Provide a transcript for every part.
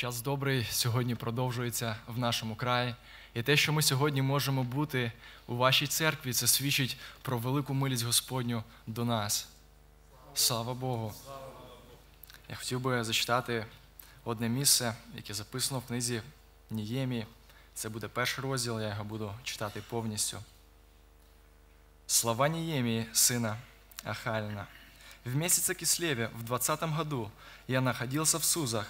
Час добрий сьогодні продовжується в нашому краї. І те, що ми сьогодні можемо бути у вашій церкві, це свідчить про велику милість Господню до нас. Слава Богу! Я хотів би зачитати одне місце, яке записано в книзі Ніємі. Це буде перший розділ, я його буду читати повністю. Слова Ниемии, сына Ахалина. В месяце Кислеве, в двадцатом году, я находился в Сузах,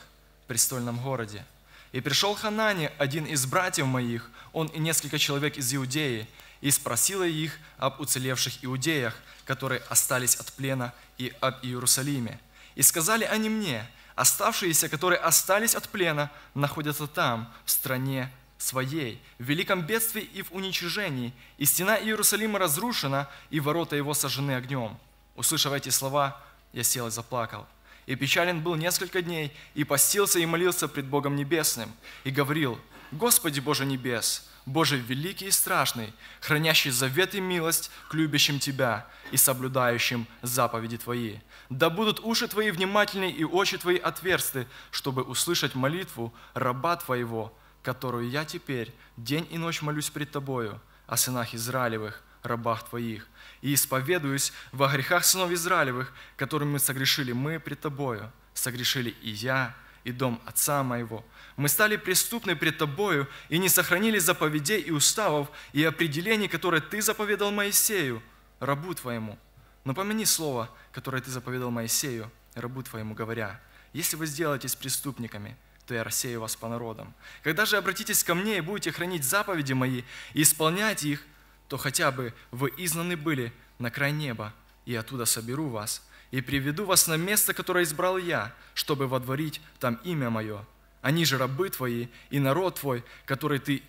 престольном городе. И пришел Ханани, один из братьев моих, он и несколько человек из Иудеи, и спросила их об уцелевших иудеях, которые остались от плена, и об Иерусалиме. И сказали они мне, оставшиеся, которые остались от плена, находятся там, в стране своей, в великом бедствии и в уничижении, и стена Иерусалима разрушена, и ворота его сожжены огнем. Услышав эти слова, я сел и заплакал. И печален был несколько дней, и постился и молился пред Богом Небесным, и говорил, «Господи Боже Небес, Боже великий и страшный, хранящий завет и милость к любящим Тебя и соблюдающим заповеди Твои. Да будут уши Твои внимательны и очи Твои отверсты, чтобы услышать молитву раба Твоего, которую я теперь день и ночь молюсь пред Тобою, о сынах Израилевых, рабах Твоих, и исповедуюсь во грехах сынов Израилевых, которыми мы согрешили мы пред Тобою, согрешили и я, и дом отца моего. Мы стали преступны пред Тобою и не сохранили заповедей и уставов и определений, которые Ты заповедал Моисею, рабу Твоему. Но помяни слово, которое Ты заповедал Моисею, рабу Твоему, говоря, если вы сделаетесь преступниками, то я рассею вас по народам. Когда же обратитесь ко мне и будете хранить заповеди мои и исполнять их, то хотя бы вы изгнаны были на край неба, и оттуда соберу вас, и приведу вас на место, которое избрал я, чтобы водворить там имя мое. Они же рабы твои и народ твой, который ты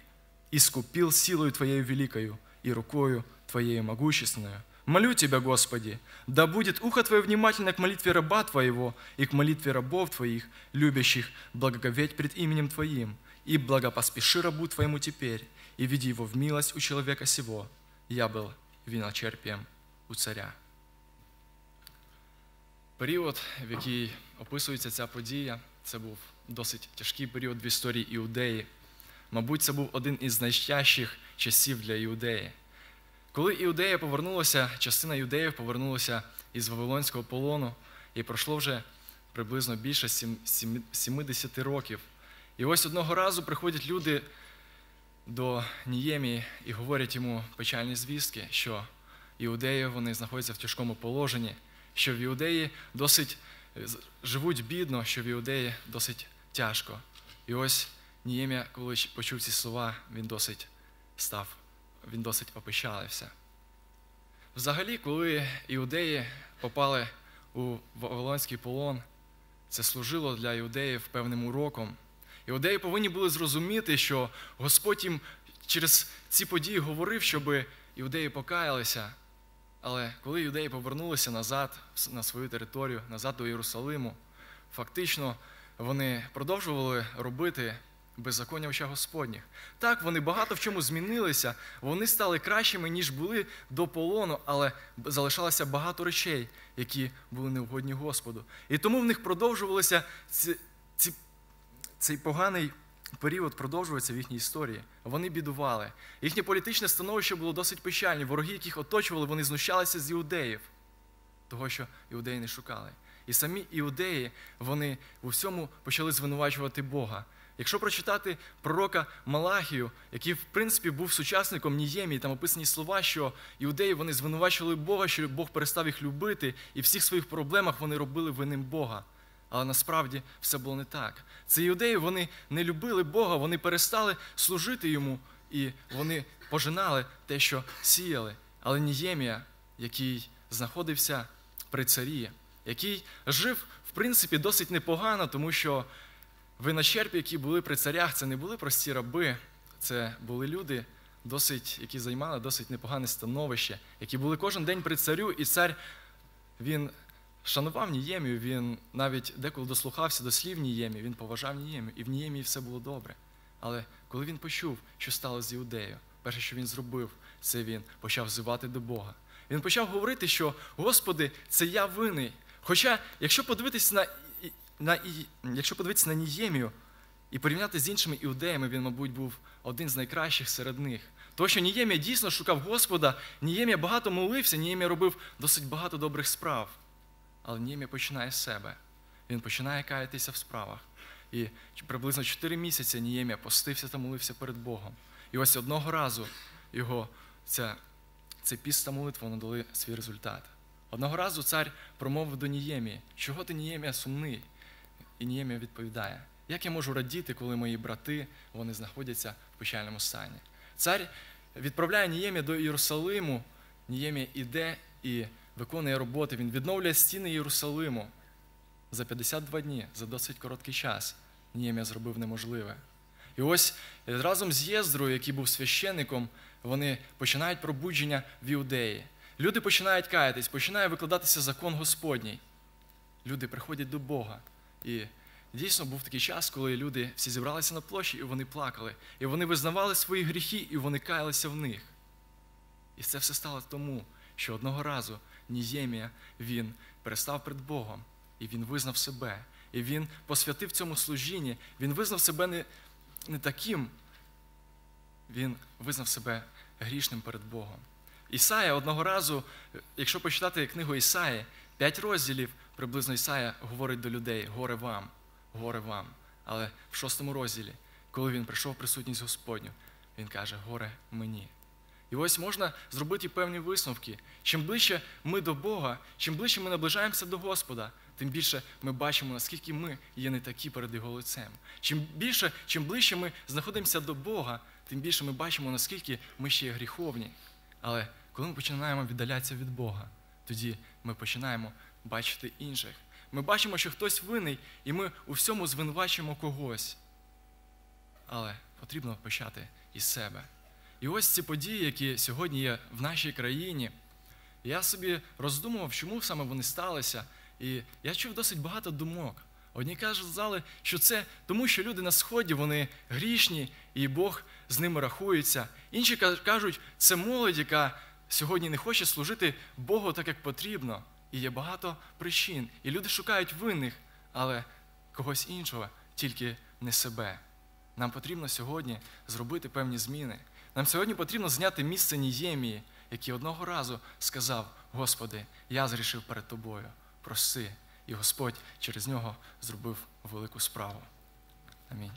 искупил силою твоей великою и рукою твоей могущественную. Молю Тебя, Господи, да будет ухо Твое внимательно к молитве раба Твоего и к молитве рабов Твоих, любящих благоговеть пред именем Твоим, и благопоспеши рабу Твоему теперь, и веди его в милость у человека сего. Я был виночерпием у царя. Період, в який описується ця подія, це був досить тяжкий період в історії Іудеї. Мабуть, це був один із найщащих часів для Іудеї. Коли Іудея повернулася, частина юдеїв повернулася із Вавилонського полону, і пройшло вже приблизно більше 70 років. І ось одного разу приходять люди до Ніємії і говорять йому печальні звістки, що іудеї вони знаходяться в тяжкому положенні, що в іудеї досить живуть бідно, що в іудеї досить тяжко. І ось Ніємія, коли почув ці слова, він досить став він досить опечалився. Взагалі, коли іудеї попали у Вавилонський полон, це служило для іудеїв певним уроком. Іудеї повинні були зрозуміти, що Господь їм через ці події говорив, щоб іудеї покаялися. Але коли іудеї повернулися назад на свою територію, назад до Єрусалиму, фактично вони продовжували робити беззаконня очах Господніх. Так, вони багато в чому змінилися, вони стали кращими, ніж були до полону, але залишалося багато речей, які були неугодні Господу. І тому в них продовжувалися ці, ці, цей поганий період продовжується в їхній історії. Вони бідували. Їхнє політичне становище було досить печальне. Вороги, яких оточували, вони знущалися з іудеїв, того, що іудеї не шукали. І самі іудеї, вони у всьому почали звинувачувати Бога. Якщо прочитати пророка Малахію, який, в принципі, був сучасником Ніємії, там описані слова, що іудеї вони звинувачували Бога, що Бог перестав їх любити, і в всіх своїх проблемах вони робили винним Бога. Але насправді все було не так. Ці іудеї вони не любили Бога, вони перестали служити йому, і вони пожинали те, що сіяли. Але Ніємія, який знаходився при царі, який жив, в принципі, досить непогано, тому що виночерпі, які були при царях, це не були прості раби, це були люди, досить, які займали досить непогане становище, які були кожен день при царю, і цар він шанував Ніємію, він навіть деколи дослухався до слів Ніємі, він поважав Ніємію, і в Ніємії все було добре. Але коли він почув, що стало з Іудеєю, перше, що він зробив, це він почав взивати до Бога. Він почав говорити, що Господи, це я винний. Хоча, якщо подивитись на на, Якщо подивитися на Ніємію, І порівняти з іншими іудеями він, мабуть, був один з найкращих серед них. Тому що Ніємія дійсно шукав Господа, Ніємія багато молився, Ніємія робив досить багато добрих справ. Але Ніємія починає з себе. Він починає каятися в справах. І приблизно 4 місяці Ніємія постився та молився перед Богом. І ось одного разу його ця, цей піст та молитва вони дали свій результат. Одного разу цар промовив до Ніємії, чого ти Ніємія сумний? І Ніємія відповідає, як я можу радіти, коли мої брати вони знаходяться в печальному стані. Цар відправляє Ніємія до Єрусалиму. Ніємія іде і виконує роботи. Він відновлює стіни Єрусалиму за 52 дні, за досить короткий час. Ніємія зробив неможливе. І ось разом з Єздрою, який був священником, вони починають пробудження в Іудеї. Люди починають каятись, починає викладатися закон Господній. Люди приходять до Бога. І дійсно був такий час, коли люди всі зібралися на площі, і вони плакали. І вони визнавали свої гріхи, і вони каялися в них. І це все стало тому, що одного разу Ніємія він перестав перед Богом, і він визнав себе. І він посвятив цьому служінні, він визнав себе не, не таким, він визнав себе грішним перед Богом. Ісая одного разу, якщо почитати книгу Ісаї, п'ять розділів приблизно Ісая говорить до людей: горе вам, горе вам. Але в шостому розділі, коли він прийшов в присутність Господню, він каже: горе мені. І ось можна зробити певні висновки. Чим ближче ми до Бога, чим ближче ми наближаємося до Господа, тим більше ми бачимо, наскільки ми є не такі перед Його лицем. Чим більше, чим ближче ми знаходимося до Бога, тим більше ми бачимо, наскільки ми ще є гріховні. Але коли ми починаємо віддалятися від Бога, тоді ми починаємо бачити інших. Ми бачимо, що хтось винний, і ми у всьому звинувачуємо когось. Але потрібно почати із себе. І ось ці події, які сьогодні є в нашій країні, я собі роздумував, чому саме вони сталися. І я чув досить багато думок. Одні казали, що це тому, що люди на сході вони грішні, і Бог з ними рахується. Інші кажуть, це молодь, яка сьогодні не хоче служити Богу так, як потрібно. І є багато причин. І люди шукають винних, але когось іншого, тільки не себе. Нам потрібно сьогодні зробити певні зміни. Нам сьогодні потрібно зняти місце Ніємії, який одного разу сказав: Господи, я зрішив перед тобою, проси. І Господь через нього зробив велику справу. Амінь.